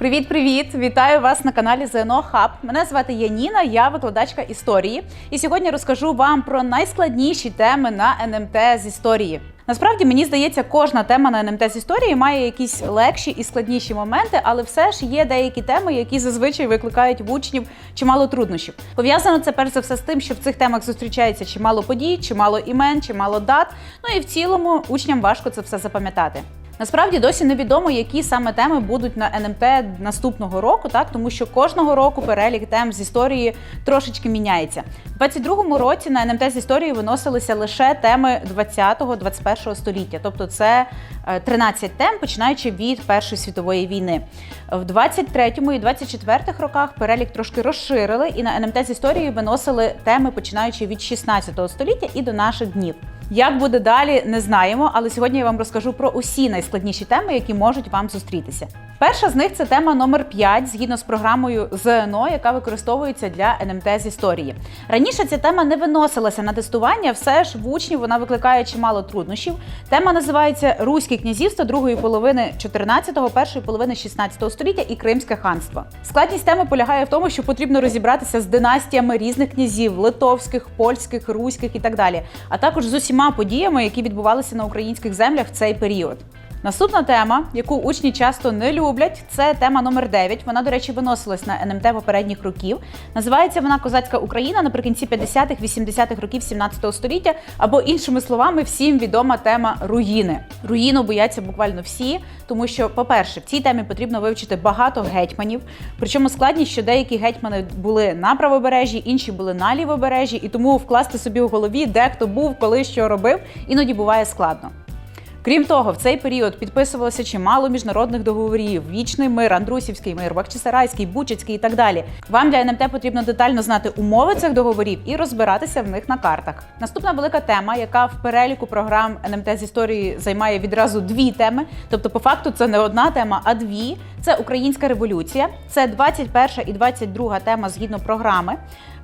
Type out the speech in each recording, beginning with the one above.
Привіт-привіт! Вітаю вас на каналі ЗНО Хаб. Мене звати Яніна, я викладачка історії. І сьогодні розкажу вам про найскладніші теми на НМТ з історії. Насправді мені здається, кожна тема на НМТ з історії має якісь легші і складніші моменти, але все ж є деякі теми, які зазвичай викликають в учнів чимало труднощів. Пов'язано це перш за все з тим, що в цих темах зустрічається чимало подій, чимало імен, чимало дат. Ну і в цілому учням важко це все запам'ятати. Насправді досі невідомо, які саме теми будуть на НМТ наступного року, так тому що кожного року перелік тем з історії трошечки міняється. У 22-му році на НМТ з історії виносилися лише теми 20-21 століття, тобто це е, 13 тем, починаючи від Першої світової війни. В 23-му і 24-х роках перелік трошки розширили, і на НМТ з історії виносили теми, починаючи від 16 століття і до наших днів. Як буде далі, не знаємо, але сьогодні я вам розкажу про усі найскладніші теми, які можуть вам зустрітися. Перша з них це тема номер 5, згідно з програмою ЗНО, яка використовується для НМТ з історії. Раніше ця тема не виносилася на тестування, все ж в учнів вона викликає чимало труднощів. Тема називається Руське князівство другої половини 14-го, першої половини 16 століття і Кримське ханство. Складність теми полягає в тому, що потрібно розібратися з династіями різних князів литовських, польських, руських і так далі, а також з усіма подіями, які відбувалися на українських землях в цей період. Наступна тема, яку учні часто не люблять, це тема номер 9. Вона, до речі, виносилась на НМТ попередніх років. Називається вона Козацька Україна наприкінці 50-х, 80-х років 17 століття, або іншими словами, всім відома тема руїни. Руїну бояться буквально всі, тому що, по-перше, в цій темі потрібно вивчити багато гетьманів. Причому складність, що деякі гетьмани були на правобережжі, інші були на лівобережжі, і тому вкласти собі в голові, де хто був, коли що робив, іноді буває складно. Крім того, в цей період підписувалося чимало міжнародних договорів: вічний мир, Андрусівський мир, Бахчисарайський, Бучицький і так далі. Вам для НМТ потрібно детально знати умови цих договорів і розбиратися в них на картах. Наступна велика тема, яка в переліку програм НМТ з історії займає відразу дві теми. Тобто, по факту, це не одна тема, а дві. Це Українська революція, це 21 і 22 тема згідно програми.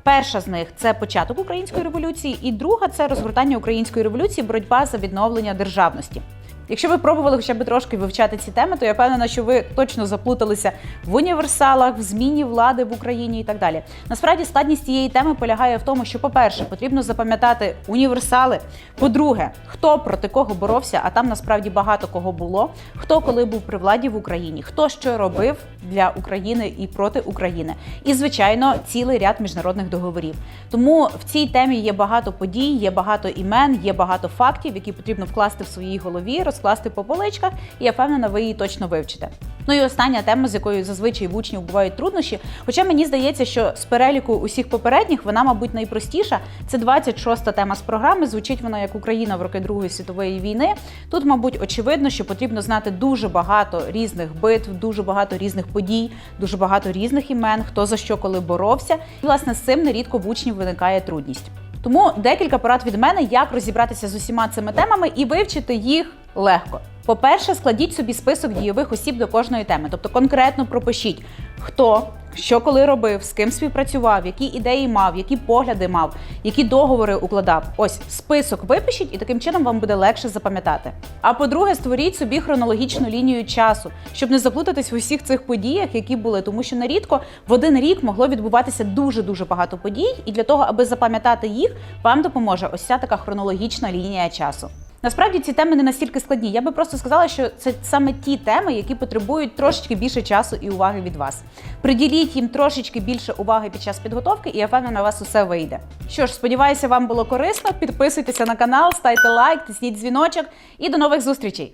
Перша з них це початок української революції, і друга це розгортання української революції, боротьба за відновлення державності. Якщо ви пробували хоча б трошки вивчати ці теми, то я впевнена, що ви точно заплуталися в універсалах, в зміні влади в Україні і так далі. Насправді складність цієї теми полягає в тому, що, по-перше, потрібно запам'ятати універсали. По-друге, хто проти кого боровся, а там насправді багато кого було. Хто коли був при владі в Україні, хто що робив для України і проти України. І, звичайно, цілий ряд міжнародних договорів. Тому в цій темі є багато подій, є багато імен, є багато фактів, які потрібно вкласти в своїй голові, розкласти по поличках, і я впевнена, ви її точно вивчите. Ну і остання тема, з якою зазвичай в учнів бувають труднощі. Хоча мені здається, що з переліку усіх попередніх вона, мабуть, найпростіша. Це 26-та тема з програми. Звучить вона як Україна в роки Другої світової війни. Тут, мабуть, очевидно, що потрібно знати дуже багато різних битв, дуже багато різних подій, дуже багато різних імен, хто за що коли боровся. І власне з цим нерідко в учнів виникає трудність. Тому декілька порад від мене, як розібратися з усіма цими темами і вивчити їх легко. По-перше, складіть собі список дійових осіб до кожної теми, тобто конкретно пропишіть, хто, що коли робив, з ким співпрацював, які ідеї мав, які погляди мав, які договори укладав. Ось список випишіть, і таким чином вам буде легше запам'ятати. А по-друге, створіть собі хронологічну лінію часу, щоб не заплутатись в усіх цих подіях, які були, тому що нерідко в один рік могло відбуватися дуже дуже багато подій, і для того, аби запам'ятати їх, вам допоможе ось ця така хронологічна лінія часу. Насправді ці теми не настільки складні. Я би просто сказала, що це саме ті теми, які потребують трошечки більше часу і уваги від вас. Приділіть їм трошечки більше уваги під час підготовки, і я впевнена, у вас усе вийде. Що ж, сподіваюся, вам було корисно. Підписуйтеся на канал, ставте лайк, тисніть дзвіночок і до нових зустрічей!